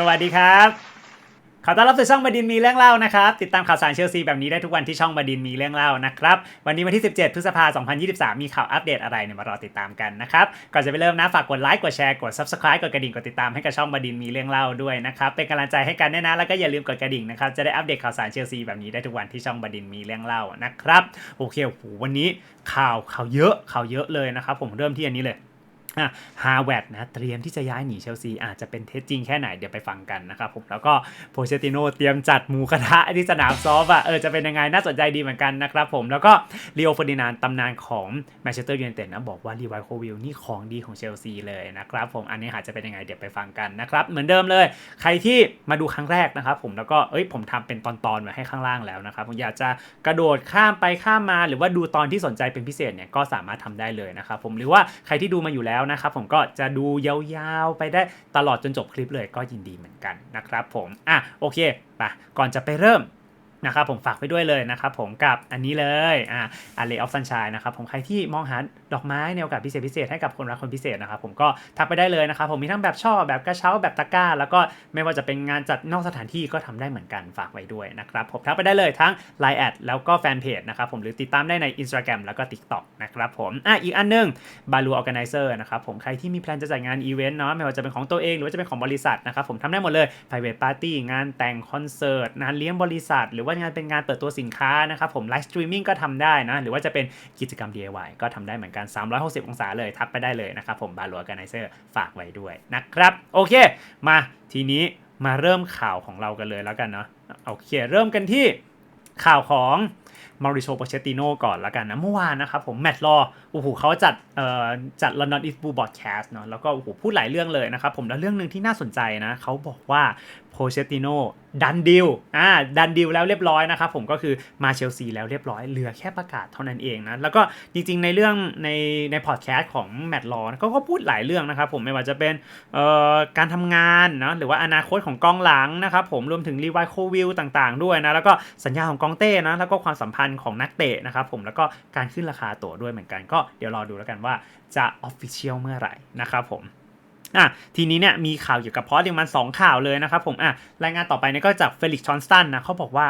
สวัสดีครับขอต้อนรับสู่ช่องบดินมีเรื่องเล่านะครับ ติดตามข่าวสารเชลซีแบบนี้ได้ทุกวันที่ช่องบดินมีเรื่องเล่านะครับ วันนี้วันที่ 17 พฤษภาคม 2023 มีข่าวอัปเดตอะไรเนี่ยมารอติดตามกันนะครับ ก่อนจะไปเริ่มนะฝากกดไลค์กดแชร์กด subscribe กดกระดิ่งกดติดตามให้กับช่องบดินมีเรื่องเล่าด้วยนะครับเป็นกำลังใจให้กันด้วยนะแล้วก็อย่าลืมกดกระดิ่งนะครับจะได้อัปเดตข่าวสารเชลซีแบบนี้ได้ทุกวันที่ช่องบดินมีเรื่องเล่านะครับโอเคโอ้โหวันนี้ข่าวข่าวเยอะข่าวเยอะเลยนะครับผมเริ่มที่อันนี้เลย ฮาแวดนะเตรียมที่จะย้ายหนีเชลซีอาจจะเป็นเท็จจริงแค่ไหนเดี๋ยวไปฟังกันนะครับผมแล้วก็โพเชติโนเตรียมจัดหมูกระทะที่สนามซอฟอะเออจะเป็นยังไงน่าสนใจดีเหมือนกันนะครับผมแล้วก็ลีโอฟอร์ดินานตำนานของแมนเชสเตอร์ยูไนเต็ดนะบอกว่ารีไวโควิลนี่ของดีของเชลซีเลยนะครับผมอันนี้อาจจะเป็นยังไงเดี๋ยวไปฟังกันนะครับเหมือนเดิมเลย ใครที่มาดูครั้งแรกนะครับผมแล้วก็เอ้ยผมทำเป็นตอนๆไว้ให้ข้างล่างแล้วนะครับผมอยากจะกระโดดข้ามไปข้ามมา หรือว่าดูตอนที่สนใจเป็นพิเศษเนี่ยก็สามารถทำได้เลยนะครับผมหรือว่าใครที่ดูมาอยู่แล้วนะครับผมก็จะดูยาวๆไปได้ตลอดจนจบคลิปเลยก็ยินดีเหมือนกันนะครับผมอะโอเคไปก่อนจะไปเริ่ม นะครับผมฝากไปด้วยเลยนะครับผมกับอันนี้เลยอ่าอาเลออฟซันชายนะครับผมใครที่มองหาดอกไม้ในโอกาสพิเศษพิเศษให้กับคนรักคนพิเศษนะครับผมก็ทักไปได้เลยนะครับผมมีทั้งแบบช่อแบบกระเช้าแบบตะกร้า แล้วก็ไม่ว่าจะเป็นงานจัดนอกสถานที่ก็ทำได้เหมือนกันฝากไว้ด้วยนะครับผมทักไปได้เลยทั้ง Line แอดแล้วก็แฟนเพจนะครับผมหรือติดตามได้ใน Instagram แล้วก็ TikTok นะครับผมอะอีกอันนึงบาลูออแกไนเซอร์นะครับผมใครที่มีแพลนจะจัดงานอีเวนต์เนาะไม่ว่าจะเป็นของตัวเองหรือว่าจะเป็นของบริษัทนะครับผมทำได้หมดเลย private party งานแต่งคอนเสิร์ตงานเลี้ยงบริษัทหรือว่างานเป็นงานเปิดตัวสินค้านะครับผมไลฟ์สตรีมมิ่งก็ทำได้นะ หรือว่าจะเป็นกิจกรรม DIY ก็ทำได้เหมือนกัน 360 องศาเลยทักไปได้เลยนะครับผมบาลัวกันไนเซอร์ฝากไว้ด้วยนะครับ โอเค มาทีนี้มาเริ่มข่าวของเรากันเลยแล้วกันเนาะโอเค เริ่มกันที่ข่าวของ มาริโชโปเชติโนก่อนแล้วกันนะเมื่อวานนะครับผมแมตต์รอโอ้โหเขาจัดเอ่อจัด London East Blue Broadcast เนาะแล้วก็โอ้โหพูดหลายเรื่องเลยนะครับผมแล้วเรื่องหนึ่งที่น่าสนใจนะเขาบอกว่าโพเชติโนดันดิวอ่าดันดิวแล้วเรียบร้อยนะครับผมก็คือมาเชลซีแล้วเรียบร้อยเหลือแค่ประกาศเท่านั้นเองนะแล้วก็จริงๆในเรื่องในในพอดแคสต์ของแมตต์รอก็ก็พูดหลายเรื่องนะครับผมไม่ว่าจะเป็นเอ่อการทำงานนะหรือว่าอนาคตของกองหลังนะครับผมรวมถึงรีไวโควิลต่างๆ ด้วยนะแล้วก็สัญญาของกองเต้นะแล้วก็ความสัมพันธ์ของนักเตะนะครับผมแล้วก็การขึ้นราคาตั๋วด้วยเหมือนกันก็เดี๋ยวรอดูแล้วกันว่าจะออฟฟิเชียลเมื่อไหร่นะครับผมอะทีนี้เนี่ยมีข่าวเกี่ยวกับพอสอย่างมัน2 ข่าวเลยนะครับผมอะรายงานต่อไปเนี่ยก็จากเฟลิกซ์ชอนสตันนะเขาบอกว่า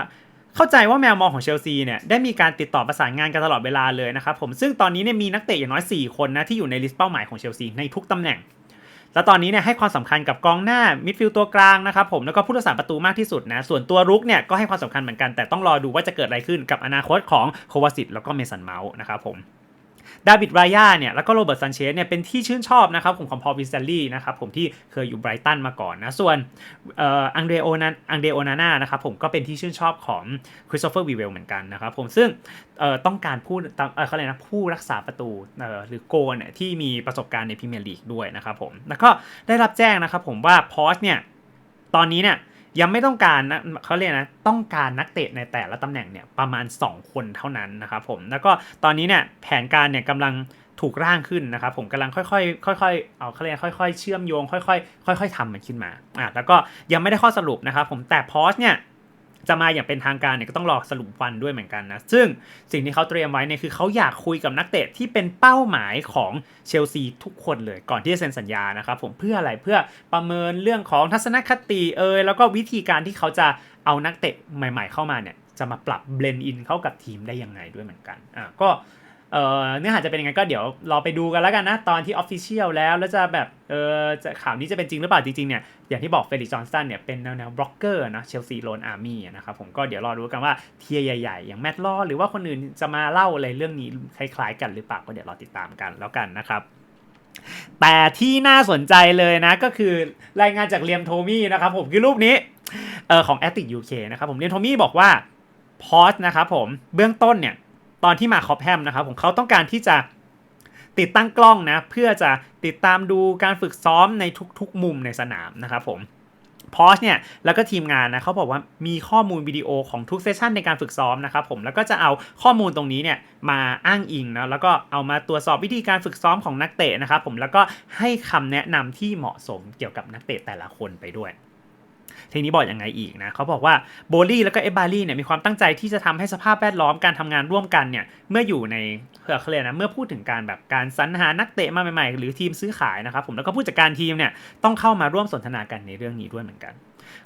เข้าใจว่าแมวมองของเชลซีเนี่ยได้มีการติดต่อประสานงานกันตลอดเวลาเลยนะครับผมซึ่งตอนนี้เนี่ยมีนักเตะอย่างน้อย 4 คนนะที่อยู่ในลิสต์เป้าหมายของเชลซีในทุกตำแหน่ง แล้วตอนนี้เนี่ยให้ความสำคัญกับกองหน้ามิดฟิลด์ตัวกลางนะครับผมแล้วก็ผู้รักษาประตูมากที่สุดนะส่วนตัวรุกเนี่ยก็ให้ความสำคัญเหมือนกันแต่ต้องรอดูว่าจะเกิดอะไรขึ้นกับอนาคตของโควาสิตแล้วก็เมสันเมาส์นะครับผม ดาวิดรายาเนี่ยแล้วก็โรเบิร์ตซันเชสเนี่ยเป็นที่ชื่นชอบนะครับผมของพอลวิสเซลลี่นะครับผมที่เคยอยู่ไบรตันมาก่อนนะส่วนอังเดโอนาอังเดโอนาน่านะครับผมก็เป็นที่ชื่นชอบของคริสโตเฟอร์วีเวลเหมือนกันนะครับผมซึ่งต้องการผู้เอ่อเขาเรียกนะผู้รักษาประตูหรือโกนเนี่ยที่มีประสบการณ์ในพรีเมียร์ลีกด้วยนะครับผมแล้วก็ได้รับแจ้งนะครับผมว่าพอสเนี่ยตอนนี้เนี่ย ยังไม่ต้องการนะเขาเรียกนะต้องการนักเตะในแต่ละตำแหน่งเนี่ยประมาณ 2 คนเท่านั้นนะครับผมแล้วก็ตอนนี้เนี่ยแผนการเนี่ยกำลังถูกร่างขึ้นนะครับผมกำลังค่อยๆค่อยๆเอาเขาเรียกค่อย ๆ เชื่อมโยง ค่อยๆค่อย ๆทำมันขึ้นมาอะแล้วก็ยังไม่ได้ข้อสรุปนะครับผมแต่พอสเนี่ย จะมาอย่างเป็นทางการเนี่ยก็ต้องรอสรุปวันด้วยเหมือนกันนะ ซึ่งสิ่งที่เขาเตรียมไว้เนี่ยคือเขาอยากคุยกับนักเตะที่เป็นเป้าหมายของเชลซีทุกคนเลยก่อนที่จะเซ็นสัญญานะครับผมเพื่ออะไรเพื่อประเมินเรื่องของทัศนคติเอยแล้วก็วิธีการที่เขาจะเอานักเตะใหม่ ๆ เข้ามาเนี่ยจะมาปรับเบลนด์อินเข้ากับทีมได้ยังไงด้วยเหมือนกันอะก็ เนื้อหาจะเป็นยังไงก็เดี๋ยวรอไปดูกันแล้วกันนะ ตอนที่ออฟฟิเชียลแล้ว แล้วจะแบบเออจะข่าวนี้จะเป็นจริงหรือเปล่าจริงๆเนี่ย อย่างที่บอกเฟลิกจอห์นสตันเนี่ยเป็นแนวแนวบล็อกเกอร์นะเชลซีโลนอาร์มี่นะครับผมก็เดี๋ยวรอดูกันว่าเทียใหญ่ ๆ อย่างแมตต์ลอหรือว่าคนอื่นจะมาเล่าอะไรเรื่องนี้คล้ายๆกันหรือเปล่าก็เดี๋ยวรอติดตามกันแล้วกันนะครับแต่ที่น่าสนใจเลยนะก็คือรายงานจากเลียมโทมี่นะครับผมคือรูปนี้เออของ a t t i c UK นะครับผมเลียมโทมี่บอกว่าพอสนะครับผมเบื้องต้นเนี่ย ตอนที่มาคอปแฮมนะครับผมเขาต้องการที่จะติดตั้งกล้องนะเพื่อจะติดตามดูการฝึกซ้อมในทุกๆ มุมในสนามนะครับผมพอสเนี่ยแล้วก็ทีมงานนะเขาบอกว่ามีข้อมูลวิดีโอของทุกเซสชันในการฝึกซ้อมนะครับผมแล้วก็จะเอาข้อมูลตรงนี้เนี่ยมาอ้างอิงนะแล้วก็เอามาตรวจสอบวิธีการฝึกซ้อมของนักเตะนะครับผมแล้วก็ให้คำแนะนำที่เหมาะสมเกี่ยวกับนักเตะแต่ละคนไปด้วย ทีนี้บอกยังไงอีกนะเขาบอกว่าโบลี่แล้วก็เอบารี่เนี่ยมีความตั้งใจที่จะทำให้สภาพแวดล้อมการทำงานร่วมกันเนี่ยเมื่ออยู่ในเขาเรียกนะเมื่อพูดถึงการแบบการสรรหานักเตะมาใหม่ๆ หรือทีมซื้อขายนะครับผมแล้วก็ผู้จัดการทีมเนี่ยต้องเข้ามาร่วมสนทนากันในเรื่องนี้ด้วยเหมือนกัน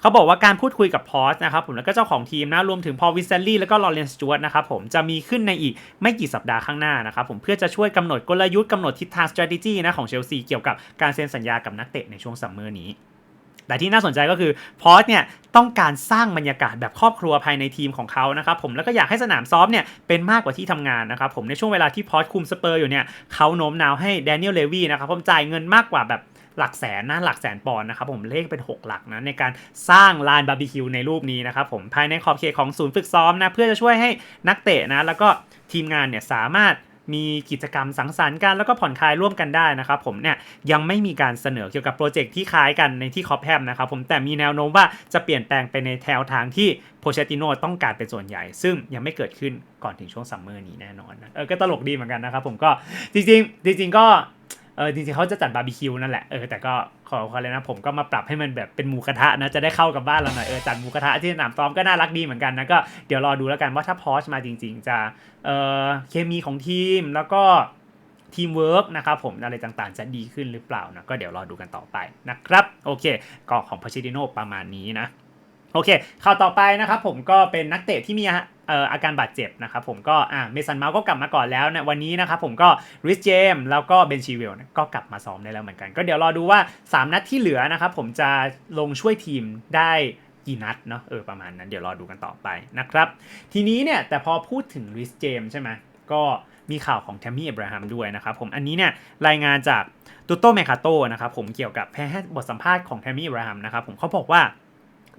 เขาบอกว่าการพูดคุยกับพอสนะครับผมแล้วก็เจ้าของทีมนะรวมถึงพอวิสเซลลี่แล้วก็ลอเรนสจวตนะครับผมจะมีขึ้นในอีกไม่กี่สัปดาห์ข้างหน้านะครับผมเพื่อจะช่วยกำหนดกลยุทธ์กำหนดทิศทาง strategy นะของเชลซีเกี่ยวกับการเซ็นสัญญากับนักเตะในช่วงซัมเมอร์นี้ แต่ที่น่าสนใจก็คือพอสเนี่ยต้องการสร้างบรรยากาศแบบครอบครัวภายในทีมของเขานะครับผมแล้วก็อยากให้สนามซ้อมเนี่ยเป็นมากกว่าที่ทำงานนะครับผมในช่วงเวลาที่พอสคุมสเปอร์อยู่เนี่ยเขาโน้มน้าวให้แดเนียลเลวีนะครับผมจ่ายเงินมากกว่าแบบหลักแสนนะหลักแสนปอนด์นะครับผมเลขเป็น 6 หลักนะในการสร้างลานบาร์บีคิวในรูปนี้นะครับผมภายในขอบเขตของศูนย์ฝึกซ้อมนะเพื่อจะช่วยให้นักเตะนะแล้วก็ทีมงานเนี่ยสามารถ มีกิจกรรมสังสรรค์กันแล้วก็ผ่อนคลายร่วมกันได้นะครับผมเนี่ยยังไม่มีการเสนอเกี่ยวกับโปรเจกต์ที่คล้ายกันในที่คอปแฮมนะครับผมแต่มีแนวโน้มว่าจะเปลี่ยนแปลงไปในแถวทางที่โพเชติโนต้องการเป็นส่วนใหญ่ ซึ่งยังไม่เกิดขึ้นก่อนถึงช่วงซัมเมอร์นี้แน่นอนนะเออก็ตลกดีเหมือนกันนะครับผมก็จริงๆจริงๆก็ เออจริงๆเขาจะจัดบาร์บีคิวนั่นแหละเออแต่ก็ขอขอเลยนะผมก็มาปรับให้มันแบบเป็นหมูกระทะนะจะได้เข้ากับบ้านเราหน่อยเออจัดหมูกระทะที่สนามซ้อมก็น่ารักดีเหมือนกันนะก็เดี๋ยวรอดูแล้วกันว่าถ้าพอชมาจริง ๆ จะเออเคมีของทีมแล้วก็ทีมเวิร์กนะครับผมอะไรต่างๆ จะดีขึ้นหรือเปล่านะก็เดี๋ยวรอดูกันต่อไปนะครับโอเคก็ของพาชิดิโนประมาณนี้นะ โอเค ข่าวต่อไปนะครับผมก็เป็นนักเตะที่มีอาการบาดเจ็บนะครับผมก็อ่าเมสันเมาส์ก็กลับมาก่อนแล้วนะวันนี้นะครับผมก็ริสเจมแล้วก็เบนชีวิลก็กลับมาซ้อมได้แล้วเหมือนกัน ก็เดี๋ยวรอดูว่า 3 นัดที่เหลือนะครับผมจะลงช่วยทีมได้กี่นัดเนาะเออประมาณนั้นเดี๋ยวรอดูกันต่อไปนะครับ ทีนี้เนี่ยแต่พอพูดถึงริสเจมใช่ไหมก็มีข่าวของแทมมี่เอบราฮัมด้วยนะครับผมอันนี้เนี่ยรายงานจากตูโตเมคาโตนะครับผมเกี่ยวกับแพทย์บทสัมภาษณ์ของแทมมี่เอบราฮัมนะครับผมเขาบอกว่า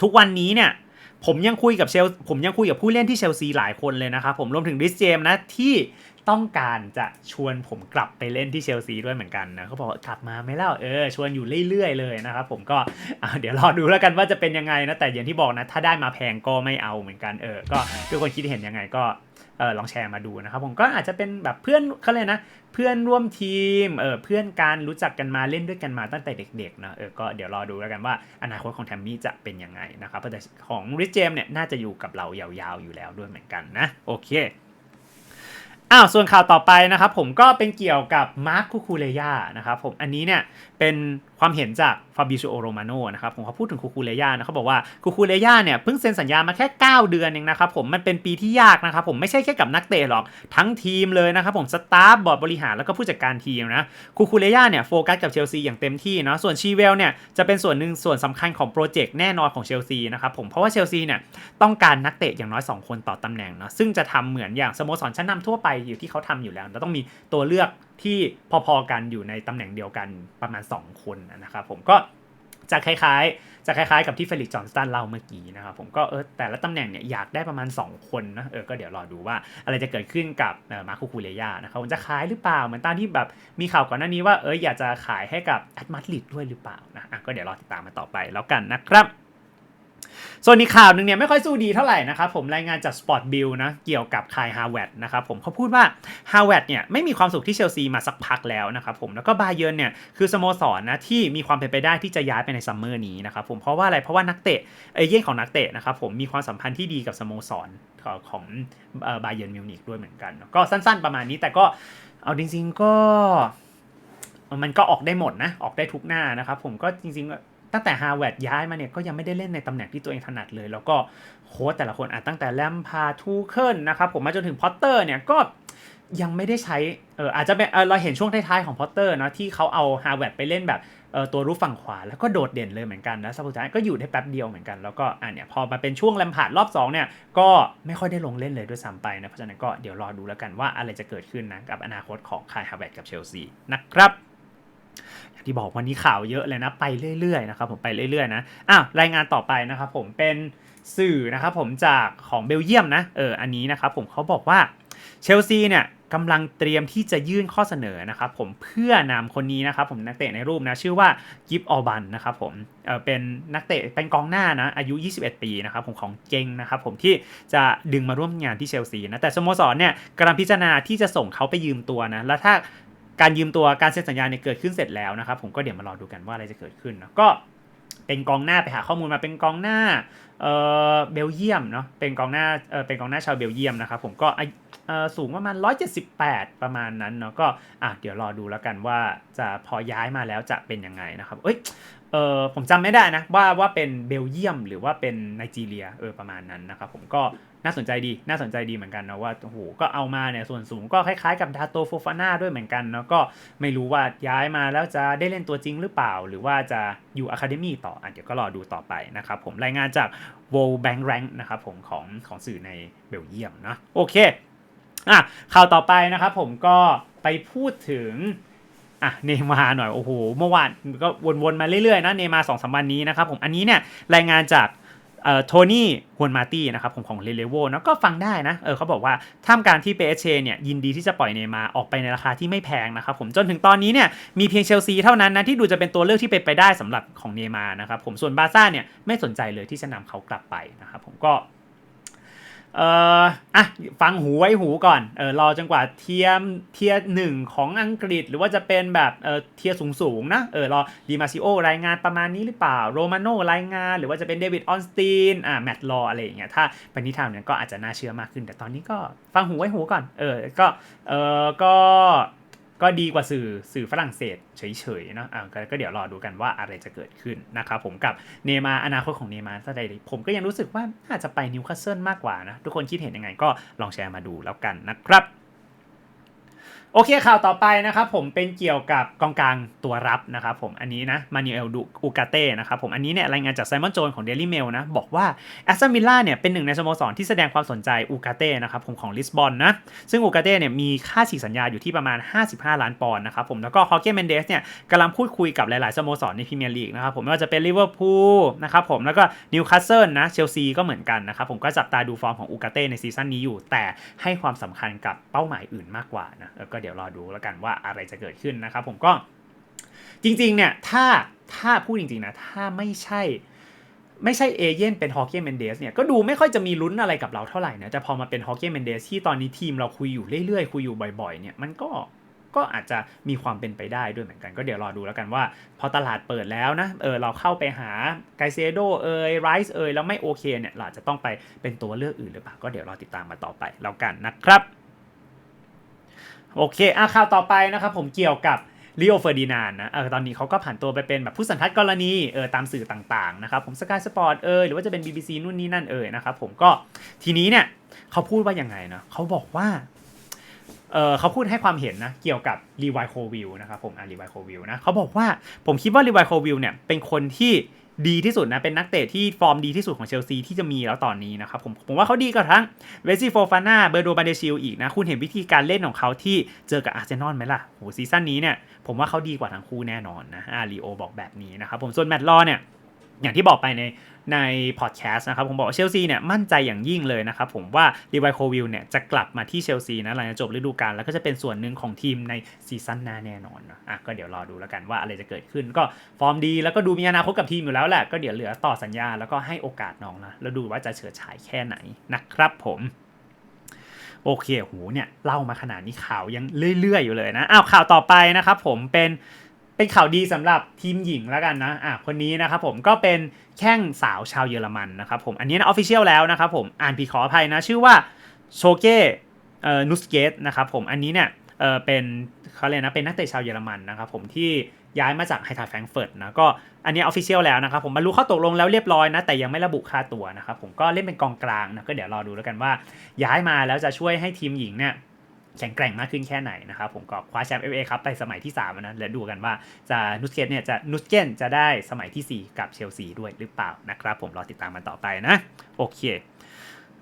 ทุกวันนี้เนี่ยผมยังคุยกับเชลผมยังคุยกับผู้เล่นที่เชลซีหลายคนเลยนะครับผมรวมถึงดิสเจมนะที่ต้องการจะชวนผมกลับไปเล่นที่เชลซีด้วยเหมือนกันนะเขาบอกกลับมาไม่เล่าเออชวนอยู่เรื่อยๆเลยนะครับผมก็เดี๋ยวรอดูแล้วกันว่าจะเป็นยังไงนะแต่อย่างที่บอกนะถ้าได้มาแพงก็ไม่เอาเหมือนกันเออก็ทุกคนคิดเห็นยังไงก็ เออลองแชร์มาดูนะครับผมก็อาจจะเป็นแบบเพื่อนเขาเลยนะ เพื่อนร่วมทีมเออเพื่อนกันรู้จักกันมาเล่นด้วยกันมาตั้งแต่เด็กๆนะเออก็เดี๋ยวรอดูแล้วกันว่าอนาคตของแทมมี่จะเป็นยังไงนะครับแต่ของริชเจมเนี่ยน่าจะอยู่กับเรายาวๆอยู่แล้วด้วยเหมือนกันนะโอเคอ้าวส่วนข่าวต่อไปนะครับผมก็เป็นเกี่ยวกับมาร์คคูคูเลยานะครับผมอันนี้เนี่ยเป็น ความเห็นจากฟาบิชิโอโรมาโนนะครับผมเขาพูดถึงคูคูเลยานะเขาบอกว่าคูคูเลยาเนี่ยเพิ่งเซ็นสัญญามาแค่ 9 เดือนเองนะครับผมมันเป็นปีที่ยากนะครับผมไม่ใช่แค่กับนักเตะหรอกทั้งทีมเลยนะครับผมสตาฟบอร์ดบริหารแล้วก็ผู้จัดการทีมนะคูคูเลยาเนี่ยโฟกัสกับเชลซีอย่างเต็มที่เนาะส่วนชีเวลเนี่ยจะเป็นส่วนหนึ่งส่วนสำคัญของโปรเจกต์แน่นอนของเชลซีนะครับผมเพราะว่าเชลซีเนี่ยต้องการนักเตะอย่างน้อย 2 คนต่อตำแหน่งเนาะซึ่งจะทำเหมือนอย่างสโมสรชั้นนำทั่วไปอยู่ที่เขาทำอยู่แล้วเราต้องมีตัวเลือก ที่พอๆกันอยู่ในตำแหน่งเดียวกันประมาณ 2 คนนะครับผมก็จะคล้ายๆ จะคล้ายๆกับที่เฟลิกจอห์นสตันเล่าเมื่อกี้นะครับผมก็เออแต่ละตำแหน่งเนี่ยอยากได้ประมาณ 2 คนนะเออก็เดี๋ยวรอดูว่าอะไรจะเกิดขึ้นกับมาคูคูเลยานะครับผมจะขายหรือเปล่าเหมือนตอนที่แบบมีข่าวก่อนหน้านี้ว่าเอออยากจะขายให้กับแอดมาดริดด้วยหรือเปล่านะก็เดี๋ยวรอติดตามมาต่อไปแล้วกันนะครับ ส่วนอีกข่าวหนึ่งเนี่ยไม่ค่อยสู้ดีเท่าไหร่นะครับผมรายงานจาก Sport Bill นะเกี่ยวกับคายฮาวเวดนะครับผมเขาพูดว่าฮาวเวดเนี่ยไม่มีความสุขที่เชลซีมาสักพักแล้วนะครับผมแล้วก็บาเยิร์นเนี่ยคือสโมสรนะที่มีความเป็นไปได้ที่จะย้ายไปในซัมเมอร์นี้นะครับผมเพราะว่าอะไรเพราะว่านักเตะเอเย่นของนักเตะนะครับผมมีความสัมพันธ์ที่ดีกับสโมสรของบาเยิร์นมิวนิกด้วยเหมือนกันก็สั้นๆประมาณนี้แต่ก็เอาจริงๆก็มันก็ออกได้หมดนะออกได้ทุกหน้านะครับผมก็จริงๆ ตั้งแต่ฮาวเวิร์ดย้ายมาเนี่ยก็ยังไม่ได้เล่นในตำแหน่งที่ตัวเองถนัดเลย แล้วก็โค้ชแต่ละคนอะตั้งแต่แลมพาทูเคิลนะครับผมมาจนถึงพอตเตอร์เนี่ยก็ยังไม่ได้ใช้เอออาจจะเป็นเออเราเห็นช่วงท้ายๆของพอตเตอร์นะที่เขาเอาฮาวเวิร์ดไปเล่นแบบเออตัวรูปฝั่งขวาแล้วก็โดดเด่นเลยเหมือนกันนะสุดท้าก็อยู่ได้แป๊บเดียวเหมือนกันแล้วก็อะเนี่ยพอมาเป็นช่วงแลมพาร์ดรอบ2เนี่ยก็ไม่ค่อยได้ลงเล่นเลยด้วยซ้ำไปนะเพราะฉะนั้นก็เดี๋ยวรอดูแล้วกันว่าอะไรจะเกิดขึ้นนะกับอนาคตของคายฮาวเวิร์ดกับเชลซีนะครับ อย่างที่บอกวันนี้ข่าวเยอะเลยนะไปเรื่อยๆนะครับผมไปเรื่อยๆนะอ้าวรายงานต่อไปนะครับผมเป็นสื่อนะครับผมจากของเบลเยียมนะเอออันนี้นะครับผมเขาบอกว่าเชลซีเนี่ยกำลังเตรียมที่จะยื่นข้อเสนอนะครับผมเพื่อนำคนนี้นะครับผมนักเตะในรูปนะชื่อว่ากิฟออบันนะครับผมเออเป็นนักเตะเป็นกองหน้านะอายุ 21 ปีนะครับผมของเจงนะครับผมที่จะดึงมาร่วมงานที่เชลซีนะแต่สโมสรเนี่ยกำลังพิจารณาที่จะส่งเขาไปยืมตัวนะแล้วถ้า การยืมตัวการเซ็นสัญญาเนี่ยเกิดขึ้นเสร็จแล้วนะครับ ผมก็เดี๋ยวมารอดูกันว่าอะไรจะเกิดขึ้นนะก็เป็นกองหน้าไปหาข้อมูลมาเป็นกองหน้าเออเบลเยียมเนาะเป็นกองหน้าเออเป็นกองหน้าชาวเบลเยียมนะครับผมก็สูงประมาณ 178 ประมาณนั้นเนาะก็อะเดี๋ยวรอดูแล้วกันว่าจะพอย้ายมาแล้วจะเป็นยังไงนะครับเอ้ยเออผมจำไม่ได้นะว่าว่าเป็นเบลเยียมหรือว่าเป็นไนจีเรียเออประมาณนั้นนะครับผมก็ น่าสนใจดี น่าสนใจดีเหมือนกันนะว่าโอ้โหก็เอามาเนี่ยส่วนสูงก็คล้ายๆกับดาโตโฟฟาน่าด้วยเหมือนกันเนาะก็ไม่รู้ว่าย้ายมาแล้วจะได้เล่นตัวจริงหรือเปล่า หรือว่าจะอยู่อะคาเดมี่ต่ออะเดี๋ยวก็รอดูต่อไปนะครับผมรายงานจาก World Bank Rank นะครับผมของของสื่อในเบลเยียมนะโอเคอะข่าวต่อไปนะครับผมก็ไปพูดถึงอะเนมาหน่อยโอ้โหเมื่อวานก็วนๆมาเรื่อยๆนะเนมาสองสามวันนี้นะครับผมอันนี้เนี่ยรายงานจาก โทนี่ฮวนมาตี้นะครับของของเรเลโวนะก็ฟังได้นะเออเขาบอกว่าท่ามกลางที่เปเชเนี่ยยินดีที่จะปล่อยเนมาออกไปในราคาที่ไม่แพงนะครับผมจนถึงตอนนี้เนี่ยมีเพียงเชลซีเท่านั้นนะที่ดูจะเป็นตัวเลือกที่เป็นไปได้สำหรับของเนมานะครับผมส่วนบาซ่าเนี่ยไม่สนใจเลยที่จะนำเขากลับไปนะครับผมก็ เอ่ออะฟังหูไว้หูก่อนเออรอจนกว่าเทียมเทียหนึ่งของอังกฤษ หรือว่าจะเป็นแบบเออเทียสูงสูงนะเออรอดีมาซิโอรายงานประมาณนี้หรือเปล่าโรมาโนรายงาน หรือว่าจะเป็นเดวิดออนสตีนอ่าแมตต์ลออะไรอย่างเงี้ยถ้าเปนิทานเนี่ยก็อาจจะน่าเชื่อมากขึ้น แต่ตอนนี้ก็ฟังหูไว้หูก่อนเออก็เออก็ ก็ดีกว่าสื่อสื่อฝรั่งเศสเฉยๆเนาะอ่าก็เดี๋ยวรอดูกันว่าอะไรจะเกิดขึ้นนะครับผมกับเนมาอนาคตของเนมาถ้าใดผมก็ยังรู้สึกว่าอาจจะไปนิวคาสเซิลมากกว่านะ ทุกคนคิดเห็นยังไงก็ลองแชร์มาดูแล้วกันนะครับ โอเคข่าวต่อไปนะครับผมเป็นเกี่ยวกับกองกลางตัวรับนะครับผมอันนี้นะมานิเอลดูอูกาเต้นะครับผมอันนี้เนี่ยรายงานจากไซมอนโจนของเดลี่เมลนะบอกว่าแอสตันวิลล่าเนี่ยเป็นหนึ่งในสโมสรที่แสดงความสนใจอูกาเต้นะครับผมของลิสบอนนะซึ่งอูกาเต้เนี่ยมีค่าฉีกสัญญาอยู่ที่ประมาณ 55 ล้านปอนด์นะครับผมแล้วก็ฮอเก้เมนเดสเนี่ยกำลังพูดคุยกับหลาย ๆ สโมสรในพรีเมียร์ลีกนะครับผมไม่ว่าจะเป็นลิเวอร์พูลนะครับผมแล้วก็นิวคาสเซิลนะเชลซีก็เหมือนกันนะครับผมก็จับตาดูฟอร์มของอูกาเต้ในซีซั่นนี้อยู่ แต่ให้ความสำคัญกับเป้าหมายอื่นมากกว่านะก็เดี๋ยวรอดูแล้วกันว่าอะไรจะเกิดขึ้นนะครับ ผมก็จริงๆเนี่ยถ้าถ้าพูดจริงๆนะถ้าไม่ใช่ไม่ใช่เอเย่นเป็นฮอเก้เมนเดสเนี่ยก็ดูไม่ค่อยจะมีลุ้นอะไรกับเราเท่าไหร่นะแต่พอมาเป็นฮอเก้เมนเดสที่ตอนนี้ทีมเราคุยอยู่เรื่อยๆ คุยอยู่บ่อยๆเนี่ยมันก็ก็อาจจะมีความเป็นไปได้ด้วยเหมือนกัน ก็เดี๋ยวรอดูแล้วกันว่า พอตลาดเปิดแล้วนะเออเราเข้าไปหาไกเซโดเอยไรซ์เอยแล้วไม่โอเคเนี่ยเราจะต้องไปเป็นตัวเลือกอื่นหรือเปล่าก็เดี๋ยวรอติดตามมาต่อไปแล้วกันนะครับ โอเคอะข่าวต่อไปนะครับผมเกี่ยวกับลิโอเฟอร์ดินานนะเออตอนนี้เขาก็ผ่านตัวไปเป็นแบบผู้สันทัดกรณีเออตามสื่อต่างๆนะครับผมสกายสปอร์ตเออหรือว่าจะเป็น BBC นู่นนี่นั่นเออนะครับผมก็ทีนี้เนี่ยเขาพูดว่ายังไงนาะเขาบอกว่าเออเขาพูดให้ความเห็นนะเกี่ยวกับรีไวโควิลนะครับผมอะรีไวโควิลนะเขาบอกว่าผมคิดว่ารีไวโควิลเนี่ยเป็นคนที่ ดีที่สุดนะ เป็นนักเตะที่ฟอร์มดีที่สุดของเชลซีที่จะมีแล้วตอนนี้นะครับผมผมว่าเขาดีกว่าทั้งเวซี่โฟฟาน่าเบอร์โดบาเดชิลอีกนะ คุณเห็นวิธีการเล่นของเขาที่เจอกับอาร์เซนอลไหมล่ะโหซีซั่นนี้เนี่ยผมว่าเขาดีกว่าทั้งคู่แน่นอนนะอาริโอบอกแบบนี้นะครับผมส่วนแมตต์ลอเนี่ย อย่างที่บอกไปในในพอดแคสต์นะครับผมบอกเชลซีเนี่ยมั่นใจอย่างยิ่งเลยนะครับผมว่ารีไวโควิลเนี่ยจะกลับมาที่เชลซีนะหลังจากจบฤดูกาลแล้วก็จะเป็นส่วนหนึ่งของทีมในซีซั่นหน้าแน่นอนนะอะก็เดี๋ยวรอดูแล้วกันว่าอะไรจะเกิดขึ้น ก็ฟอร์มดีแล้วก็ดูมีอนาคตกับทีมอยู่แล้วแหละก็เดี๋ยวเหลือต่อสัญญาแล้วก็ให้โอกาสน้องนะแล้วดูว่าจะเฉิดฉายแค่ไหนนะครับผมโอเคโหเนี่ยเล่ามาขนาดนี้ข่าวยังเรื่อยๆอยู่เลยนะอ้าวข่าวต่อไปนะครับผมเป็น เป็นข่าวดีสำหรับทีมหญิงแล้วกันนะอะคนนี้นะครับผมก็เป็นแข้งสาวชาวเยอรมันนะครับผมอันนี้นะออฟฟิเชียลแล้วนะครับผมอ่านผิดขออภัยนะ ชื่อว่าโชเก้เอ่อนุสเกตนะครับผมอันนี้เนี่ยเออเป็นเขาเลยกนะเป็นนักเตะชาวเยอรมันนะครับผมที่ย้ายมาจากไฮทาแฟรงเฟิร์ตนะก็อันนี้ออฟฟิเชียลแล้วนะครับผมบรรลุข้อตกลงแล้วเรียบร้อยนะ แต่ยังไม่ระบุค่าตัวนะครับผมก็เล่นเป็นกองกลางนะก็เดี๋ยวรอดูแล้วกันว่า ย้ายมาแล้วจะช่วยให้ทีมหญิงเนี่ย แข็งแกร่งมากขึ้นแค่ไหนนะครับผมก็คว้าแชมป์เอฟเอครับไปสมัยที่3นะแล้วดูกันว่าจะนุสเกตเนี่ยจะนุสเกนจะได้สมัยที่ 4 กับเชลซีด้วยหรือเปล่านะครับผมรอติดตามมันต่อไปนะ โอเค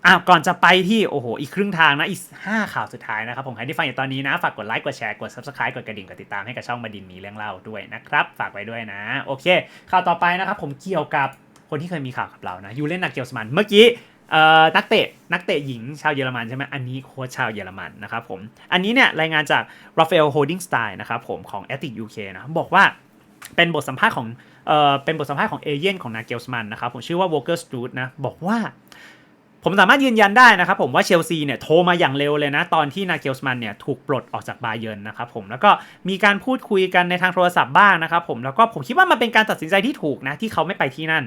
อ้าวก่อนจะไปที่โอ้โหอีกครึ่งทางนะอีก 5 ข่าวสุดท้ายนะครับผมใครที่ฟังอยู่ตอนนี้นะ ฝากกดไลค์กดแชร์กด subscribe กดกระดิ่งกดติดตามให้กับช่องมาดินมีเรื่องเล่าด้วยนะครับ ฝากไว้ด้วยนะ โอเค ข่าวต่อไปนะครับผมเกี่ยวกับคนที่เคยมีข่าวกับเรานะยูเลนนักเกียวสมันเมื่อกี้ นักเตะนักเตะหญิงชาวเยอรมันใช่ไหมอันนี้โค้ชชาวเยอรมันนะครับผม อันนี้เนี่ยรายงานจากราฟาเอลโฮดิงสไตน์นะครับผมของ a t ติก UK นะบอกว่าเป็นบทสัมภาษณ์ของเอ่อเป็นบทสัมภาษณ์ของเอเย่นของนาเกลสมันนะครับผมชื่อว่าวอลเกอร์สตูดนะบอกว่า ผมสามารถยืนยันได้นะครับผมว่าเชลซีเนี่ยโทรมาอย่างเร็วเลยนะ ตอนที่นาเกลสมันเนี่ยถูกปลดออกจากบาเยิร์นนะครับผมแล้วก็มีการพูดคุยกันในทางโทรศัพท์บ้างนะครับผมแล้วก็ผมคิดว่ามันเป็นการตัดสินใจที่ถูกนะที่เขาไม่ไปที่นั่น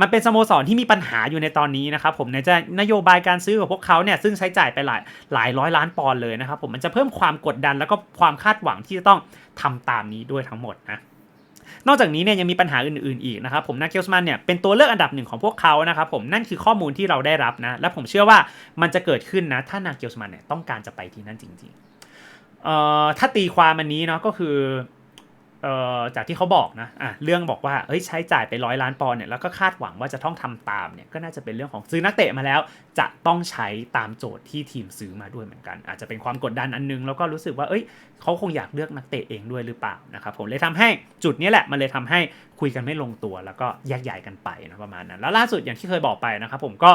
มันเป็นสโมสรที่มีปัญหาอยู่ในตอนนี้นะครับผมในจะนโยบายการซื้อของพวกเขาเนี่ยซึ่งใช้จ่ายไปหลายหลายร้อยล้านปอนด์เลยนะครับผมมันจะเพิ่มความกดดันแล้วก็ความคาดหวังที่จะต้องทำตามนี้ด้วยทั้งหมดนะนอกจากนี้เนี่ยยังมีปัญหาอื่นๆอีกนะครับผมนาเกลสมันเนี่ยเป็นตัวเลือกอันดับหนึ่งของพวกเขานะครับผมนั่นคือข้อมูลที่เราได้รับนะและผมเชื่อว่ามันจะเกิดขึ้นนะถ้านาเกลสมันเนี่ยต้องการจะไปที่นั่นจริงๆเอ่อถ้าตีความอันนี้เนาะก็คือ จากที่เขาบอกนะอะเรื่องบอกว่าเอ้ยใช้จ่ายไปร้อยล้านปอนด์เนี่ยแล้วก็คาดหวังว่าจะต้องทำตามเนี่ยก็น่าจะเป็นเรื่องของซื้อนักเตะมาแล้ว จะต้องใช้ตามโจทย์ที่ทีมซื้อมาด้วยเหมือนกัน อาจจะเป็นความกดดันอันนึง แล้วก็รู้สึกว่าเอ้ยเขาคงอยากเลือกนักเตะเองด้วยหรือเปล่านะครับผมเลยทำให้จุดนี้แหละมันเลยทำให้คุยกันไม่ลงตัว แล้วก็แยกย้ายกันไปนะประมาณนั้น แล้วล่าสุดอย่างที่เคยบอกไปนะครับผมก็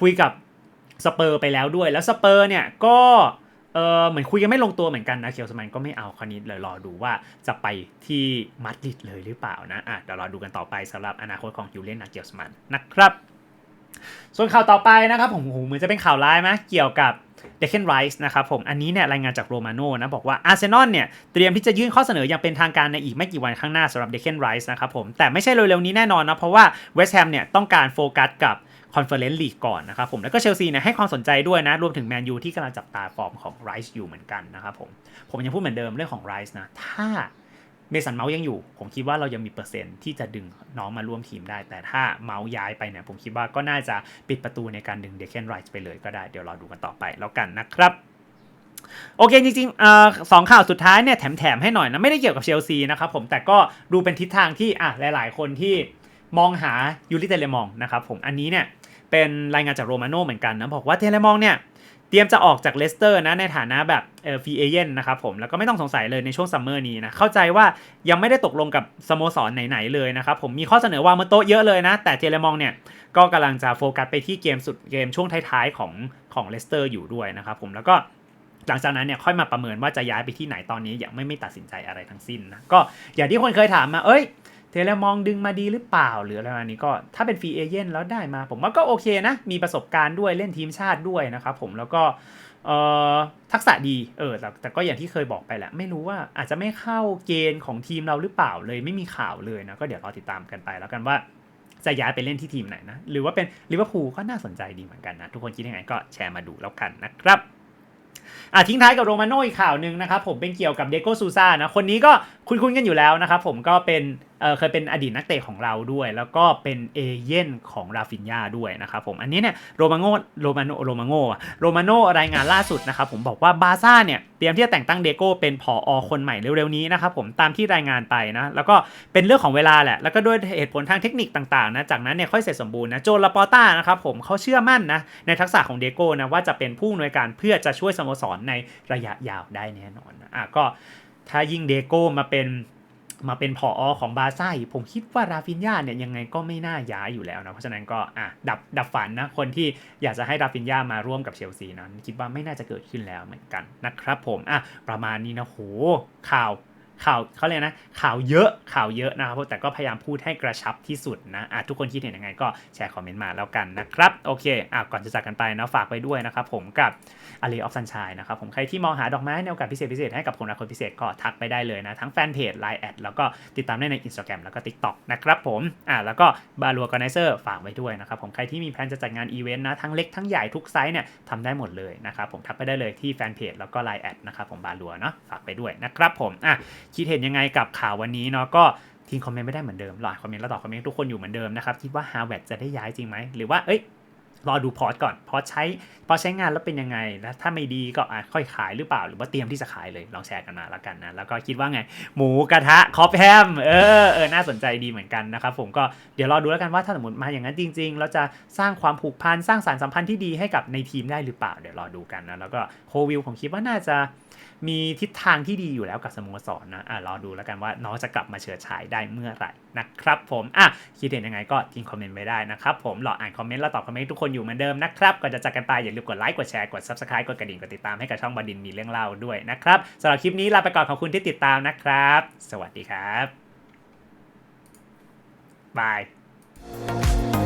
คุยกับสเปอร์ไปแล้วด้วยแล้วสเปอร์เนี่ยก็ เออเหมือนคุยกันไม่ลงตัวเหมือนกันนะเคียวสมันก็ไม่เอาคราวนี้เลยรอดูว่าจะไปที่มาดริดเลยหรือเปล่านะอะเดี๋ยวรอดูกันต่อไปสำหรับอนาคตของยูเลียนนาเกียวสมันนะครับ ส่วนข่าวต่อไปนะครับผมเหมือนจะเป็นข่าวร้ายไหมเกี่ยวกับ เดคเคนไรส์นะครับผมอันนี้เนี่ยรายงานจากโรมาโนนะบอกว่าอาร์เซนอลเนี่ยเตรียมที่จะยื่นข้อเสนออย่างเป็นทางการในอีกไม่กี่วันข้างหน้าสำหรับเดคเคนไรส์นะครับผมแต่ไม่ใช่เร็วๆนี้แน่นอนนะเพราะว่าเวสต์แฮมเนี่ยต้องการโฟกัสกับคอนเฟอเรนซ์ลีกก่อนนะครับผมแล้วก็เชลซีเนี่ยให้ความสนใจด้วยนะ รวมถึงแมนยูที่กำลังจับตาฟอร์มของไรส์อยู่เหมือนกันนะครับผมผมยังพูดเหมือนเดิมเรื่องของไรส์นะถ้า เมสันเมาส์ยังอยู่ ผมคิดว่าเรายังมีเปอร์เซ็นต์ที่จะดึงน้องมาร่วมทีมได้ แต่ถ้าเมาส์ย้ายไปเนี่ยผมคิดว่าก็น่าจะปิดประตูในการดึงเดคเคนไรท์ไปเลยก็ได้เดี๋ยวรอดูกันต่อไปแล้วกันนะครับโอเคจริงๆสองข่าวสุดท้ายเนี่ยแถมๆให้หน่อยนะ ไม่ได้เกี่ยวกับเชลซีนะครับผมแต่ก็ดูเป็นทิศทางที่อะหลายๆ คนที่มองหายูริเตเลมองนะครับผมอันนี้เนี่ยเป็นรายงานจากโรมาโนเหมือนกันนะบอกว่าเทเลมองเนี่ย เตรียมจะออกจากเลสเตอร์นะในฐานะแบบเอ่อฟรีเอเจนต์นะครับผมแล้วก็ไม่ต้องสงสัยเลยในช่วงซัมเมอร์นี้นะเข้าใจว่ายังไม่ได้ตกลงกับสโมสรไหนๆเลยนะครับผมมีข้อเสนอวางบนโต๊ะเยอะเลยนะ แต่เทเลมองเนี่ยก็กำลังจะโฟกัสไปที่เกมสุดเกมช่วงท้ายๆของของเลสเตอร์อยู่ด้วยนะครับผมแล้วก็หลังจากนั้นเนี่ยค่อยมาประเมินว่าจะย้ายไปที่ไหนตอนนี้ยังไม่ไม่ตัดสินใจอะไรทั้งสิ้นนะก็อย่างที่คนเคยถามมาเอ้ย เทเลมองดึงมาดีหรือเปล่าหรืออะไรประมาณนี้ก็ถ้าเป็นฟรีเอเจนต์แล้วได้มา ผมว่าก็โอเคนะ มีประสบการณ์ด้วยเล่นทีมชาติด้วยนะครับผมแล้วก็ทักษะดีเออแต่แต่ก็อย่างที่เคยบอกไปแหละไม่รู้ว่าอาจจะไม่เข้าเกณฑ์ของทีมเราหรือเปล่าเลยไม่มีข่าวเลยนะก็เดี๋ยวรอติดตามกันไปแล้วกันว่าจะย้ายไปเล่นที่ทีมไหนนะ หรือว่าเป็นลิเวอร์พูลก็น่าสนใจดีเหมือนกันนะ ทุกคนคิดยังไงก็แชร์มาดูแล้วกันนะครับอะทิ้งท้ายกับโรมาโน่อีกข่าวหนึ่งนะครับผมเป็นเกี่ยวกับเดโกซูซ่านะ คนนี้ก็คุ้นๆกันอยู่แล้วนะครับผมก็เป็น เเคยเป็นอดีตนักเตะของเราด้วย แล้วก็เป็นเอเย่นของราฟินยาด้วยนะครับผมอันนี้เนี่ยโรมาโงโรมาโนโรมาโงโรมาโนรายงานล่าสุดนะครับผมบอกว่าบาซ่าเนี่ยเตรียมที่จะแต่งตั้งเดโก้เป็นผออคนใหม่เร็วๆนี้นะครับผมตามที่รายงานไปนะแล้วก็เป็นเรื่องของเวลาแหละแล้วก็ด้วยเหตุผลทางเทคนิคต่างๆนะจากนั้นเนี่ยค่อยเสร็จสมบูรณ์นะโจลาปอต้านะครับผมเขาเชื่อมั่นนะในทักษะของเดโก้นะว่าจะเป็นผู้อำนวยการเพื่อจะช่วยสโมสรในระยะยาวได้แน่นอนอะก็ถ้ายิ่งเดโก้มาเป็น มาเป็นผออของบาซ่าผมคิดว่าราฟินญาเนี่ยยังไงก็ไม่น่าย้ายอยู่แล้วนะเพราะฉะนั้นก็อะดับดับฝันนะคนที่อยากจะให้ราฟินญามาร่วมกับเชลซีนะคิดว่าไม่น่าจะเกิดขึ้นแล้วเหมือนกันนะครับผมอะประมาณนี้นะโหข่าว ข่าวเขาเลยกนะข่าวเยอะข่าวเยอะนะครับแต่ก็พยายามพูดให้กระชับที่สุดนะอะทุกคนคิดเห็นยังไงก็แชร์คอมเมนต์มาแล้วกันนะครับโอเคอะก่อนจะจากกันไปนะฝากไว้ด้วยนะครับผมกับ a l l e of Sunshine นะครับผมใครที่มองหาดอกไม้ในโอกาสพิเศษพิเศษให้กับคนรักคนพิเศษก็ทักไปได้เลยนะทั้งแฟนเพจ Line แอดแล้วก็ติดตามได้ใน Instagram แล้วก็ TikTok นะครับผมอ่าแล้วก็บาลัวก a นเซอร์ฝากไว้ด้วยนะครับผมใครที่มีแผนจะจัดงานอีเวนต์นะทั้งเล็กทั้งใหญ่ทุกไซส์เนี่ยทำได้หมดเลยนะครับผมทักไปได้เลยที่แฟนเพจแล้วก็ Line แอดนะครับผมบาลัวเนาะฝากไปด้วยนะครับผมอะคิดเห็นยังไงกับข่าววันนี้เนาะก็ทิ้งคอมเมนต์ไม่ได้เหมือนเดิมรอคอมเมนต์แล้วตอบคอมเมนต์ทุกคนอยู่เหมือนเดิมนะครับ คิดว่าฮาวเวิร์ดจะได้ย้ายจริงไหมหรือว่าเอ้ย รอดูพอร์ตก่อนพอร์ตใช้พอใช้งานแล้วเป็นยังไงแล้วถ้าไม่ดีก็อะค่อยขายหรือเปล่า หรือว่าเตรียมที่จะขายเลยลองแชร์กันมาแล้วกันนะแล้วก็คิดว่าไง หมูกระทะคอปแฮมเออเออน่าสนใจดีเหมือนกันนะครับผมก็เดี๋ยวรอดูแล้วกันว่าถ้าสมมติมาอย่างนั้นจริงๆแล้วจะสร้างความผูกพันสร้างสารสัมพันธ์ที่ดีให้กับในทีมได้หรือเปล่า เดี๋ยวรอดูกันนะแล้วก็โควิลผมคิดว่าน่าจะมีทิศทางที่ดีอยู่แล้วกับสโมสรนะอะรอดูแล้วกันว่าน้องจะกลับมาเฉิดฉายได้เมื่อไหร่นะครับผมอะคิดเห็นยังไงก็ทิ้งคอมเมนต์ไว้ได้นะครับผมรออ่านคอมเมนต์แล้วตอบคอมเมนต์ทุกคนอยู่เหมือนเดิมนะครับก่อนจะจากกันไปอย่าลืมกดไลค์กดแชร์กด subscribe กดกระดิ่งกดติดตามให้กับช่องบดินมีเรื่องเล่าด้วยนะครับสำหรับคลิปนี้ลาไปก่อนขอบคุณที่ติดตามนะครับ สวัสดีครับบาย